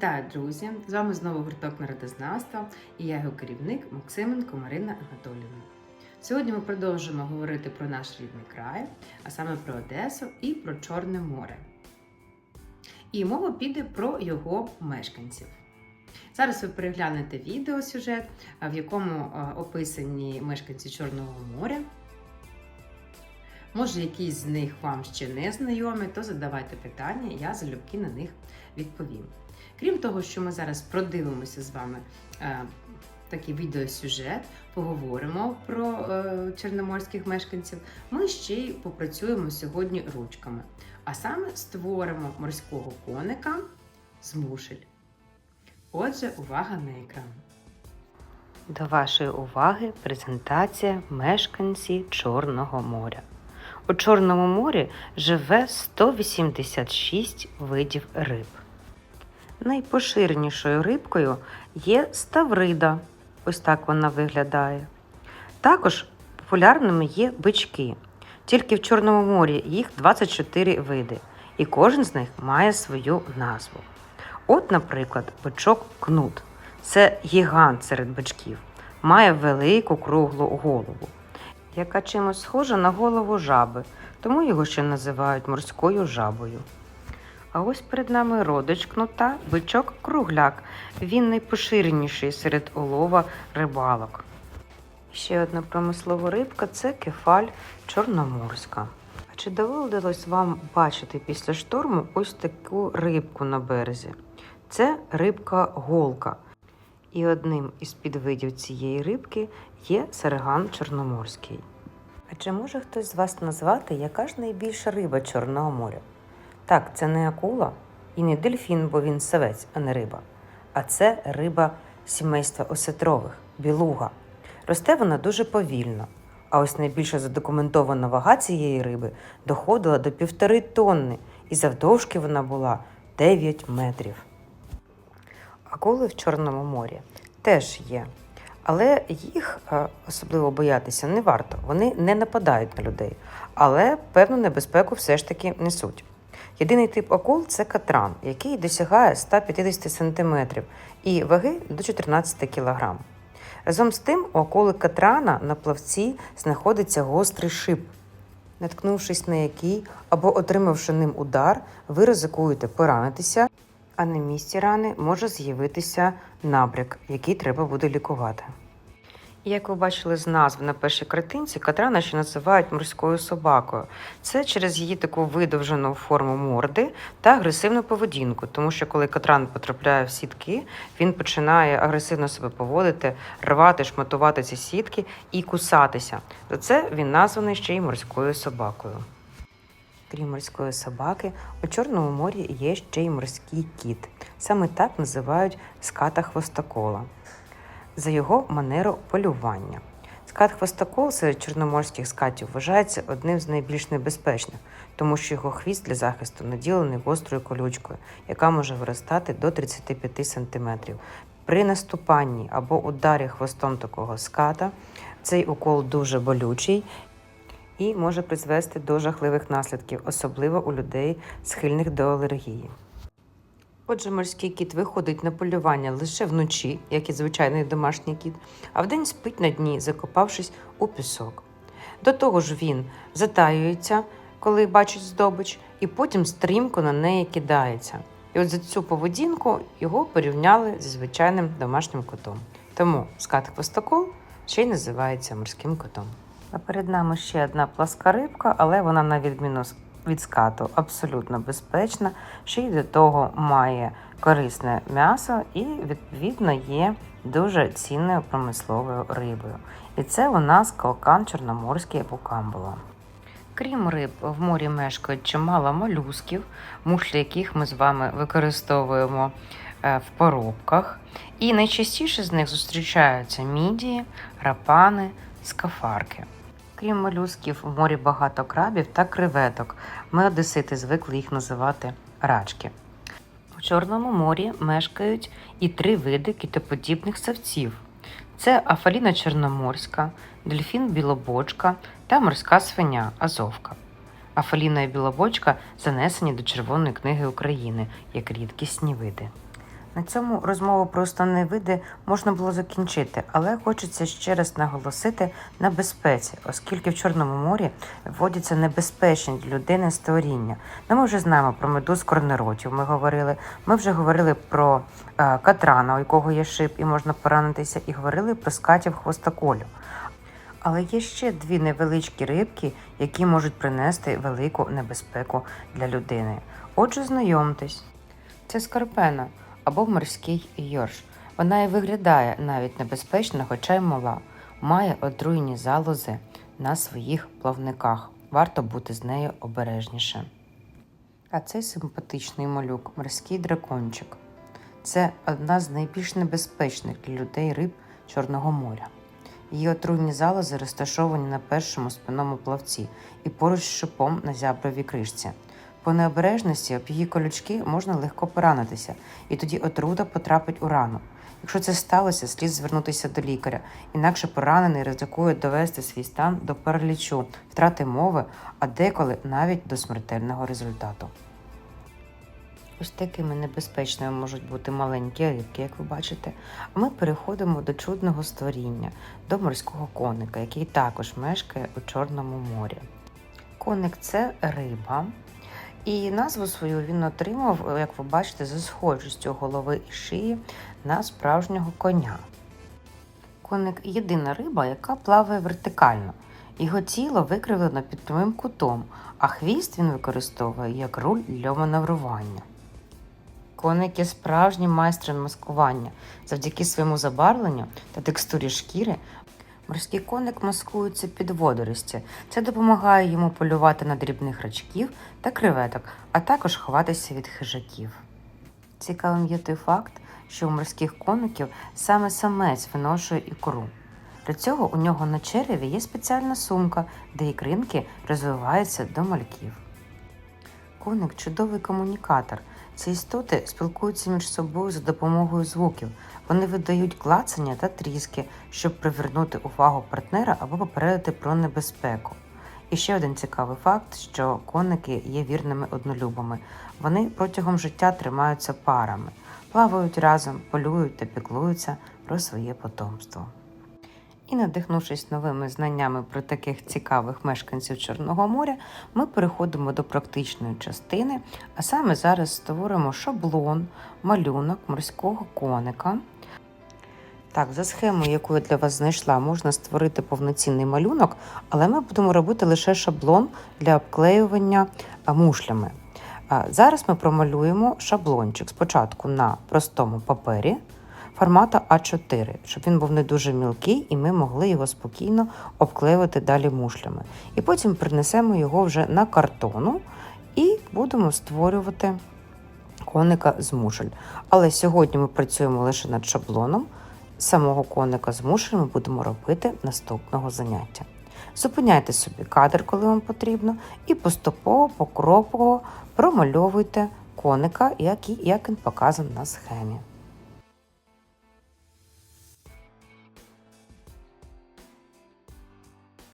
Вітаю, друзі! З вами знову гурток народознавства і я його керівник Максименко Марина Анатоліївна. Сьогодні ми продовжимо говорити про наш рідний край, а саме про Одесу і про Чорне море. І мова піде про його мешканців. Зараз ви переглянете відеосюжет, в якому описані мешканці Чорного моря. Може, якісь з них вам ще не знайомі, то задавайте питання, я залюбки на них відповім. Крім того, що ми зараз продивимося з вами е, такий відеосюжет, поговоримо про е, чорноморських мешканців, ми ще й попрацюємо сьогодні ручками. А саме створимо морського коника з мушель. Отже, увага на екран. До вашої уваги презентація мешканці Чорного моря. У Чорному морі живе 186 видів риб. Найпоширенішою рибкою є ставрида. Ось так вона виглядає. Також популярними є бички. Тільки в Чорному морі їх 24 види, і кожен з них має свою назву. От, наприклад, бичок кнут. Це гігант серед бичків. Має велику круглу голову, яка чимось схожа на голову жаби, тому його ще називають морською жабою. А ось перед нами родич кнута, бичок кругляк. Він найпоширеніший серед олова рибалок. Ще одна промислова рибка це кефаль чорноморська. А чи доводилось вам бачити після шторму ось таку рибку на березі? Це рибка голка. І одним із підвидів цієї рибки є сарган чорноморський. А чи може хтось з вас назвати, яка ж найбільша риба Чорного моря? Так, це не акула і не дельфін, бо він савець, а не риба. А це риба сімейства осетрових білуга. Росте вона дуже повільно. А ось найбільша задокументована вага цієї риби доходила до півтори тонни, і завдовжки вона була 9 метрів. Акули в Чорному морі теж є. Але їх е, особливо боятися не варто. Вони не нападають на людей, але певну небезпеку все ж таки несуть. Єдиний тип акул це катран, який досягає 150 см і ваги до 14 кг. Разом з тим, у акули катрана на плавці знаходиться гострий шип, наткнувшись на який або отримавши ним удар, ви ризикуєте поранитися, а на місці рани може з'явитися набряк, який треба буде лікувати. Як ви бачили з назви на першій картинці, катрана ще називають морською собакою. Це через її таку видовжену форму морди та агресивну поведінку, тому що коли катран потрапляє в сітки, він починає агресивно себе поводити, рвати, шматувати ці сітки і кусатися. За це він названий ще й морською собакою. Крім морської собаки, у Чорному морі є ще й морський кіт. Саме так називають ската хвостокола за його манеру полювання. Скат хвостокол серед чорноморських скатів вважається одним з найбільш небезпечних, тому що його хвіст для захисту наділений гострою колючкою, яка може виростати до 35 см. При наступанні або ударі хвостом такого ската цей укол дуже болючий і може призвести до жахливих наслідків, особливо у людей, схильних до алергії. Отже, морський кіт виходить на полювання лише вночі, як і звичайний домашній кіт, а вдень спить на дні, закопавшись у пісок. До того ж, він затаюється, коли бачить здобич, і потім стрімко на неї кидається. І от за цю поведінку його порівняли зі звичайним домашнім котом. Тому скат хвостокол ще й називається морським котом. А перед нами ще одна пласка рибка, але вона, на відміну від скату, абсолютно безпечна, ще й до того має корисне м'ясо і, відповідно, є дуже цінною промисловою рибою. І це у нас калкан чорноморський букамбула. Крім риб, в морі мешкають чимало молюсків, мушлі яких ми з вами використовуємо е, в поробках. І найчастіше з них зустрічаються мідії, рапани, скафарки. Крім молюсків, в морі багато крабів та креветок. Ми одесити звикли їх називати рачки. У Чорному морі мешкають і три види китоподібних савців: це афаліна чорноморська, дельфін білобочка та морська свиня азовка. Афаліна і білобочка занесені до Червоної книги України як рідкісні види. На цьому розмову про основні види можна було закінчити, але хочеться ще раз наголосити на безпеці, оскільки в Чорному морі вводяться небезпечні для людини створіння. Ну, ми вже знаємо про медуз корнеротів. Ми говорили. Ми вже говорили про е, катрана, у якого є шип, і можна поранитися, і говорили про скатів хвостоколю. Але є ще дві невеличкі рибки, які можуть принести велику небезпеку для людини. Отже, знайомтесь. Це скорпена або морський йорш. Вона і виглядає навіть небезпечно, хоча й мала. Має отруйні залози на своїх плавниках. Варто бути з нею обережніше. А цей симпатичний малюк морський дракончик. Це одна з найбільш небезпечних для людей риб Чорного моря. Її отруйні залози розташовані на першому спинному плавці і поруч з шипом на зябровій кришці. По необережності об її колючки можна легко поранитися, і тоді отрута потрапить у рану. Якщо це сталося, слід звернутися до лікаря, інакше поранений ризикує довести свій стан до паралічу, втрати мови, а деколи навіть до смертельного результату. Ось такими небезпечними можуть бути маленькі рибки, як ви бачите. А ми переходимо до чудного створіння, до морського коника, який також мешкає у Чорному морі. Коник це риба, і назву свою він отримав, як ви бачите, за схожістю голови і шиї на справжнього коня. Коник єдина риба, яка плаває вертикально. Його тіло викривлено під прямим кутом, а хвіст він використовує як руль для маневрування. Коник є справжнім майстром маскування. Завдяки своєму забарвленню та текстурі шкіри морський коник маскується під водорості. Це допомагає йому полювати на дрібних рачків та креветок, а також ховатися від хижаків. Цікавим є той факт, що у морських коників саме самець виношує ікру. Для цього у нього на череві є спеціальна сумка, де ікринки розвиваються до мальків. Коник чудовий комунікатор. Ці істоти спілкуються між собою за допомогою звуків. Вони видають клацання та тріски, щоб привернути увагу партнера або попередити про небезпеку. І ще один цікавий факт, що коники є вірними однолюбами. Вони протягом життя тримаються парами, плавають разом, полюють та піклуються про своє потомство. І надихнувшись новими знаннями про таких цікавих мешканців Чорного моря, ми переходимо до практичної частини, а саме зараз створимо шаблон, малюнок морського коника. Так, за схемою, яку я для вас знайшла, можна створити повноцінний малюнок, але ми будемо робити лише шаблон для обклеювання мушлями. Зараз ми промалюємо шаблончик спочатку на простому папері формату А4, щоб він був не дуже мілкий, і ми могли його спокійно обклеювати далі мушлями. І потім принесемо його вже на картону і будемо створювати коника з мушель. Але сьогодні ми працюємо лише над шаблоном. Самого коника з мушлями будемо робити наступного заняття. Зупиняйте собі кадр, коли вам потрібно, і поступово, покроково промальовуйте коника, як він показаний на схемі.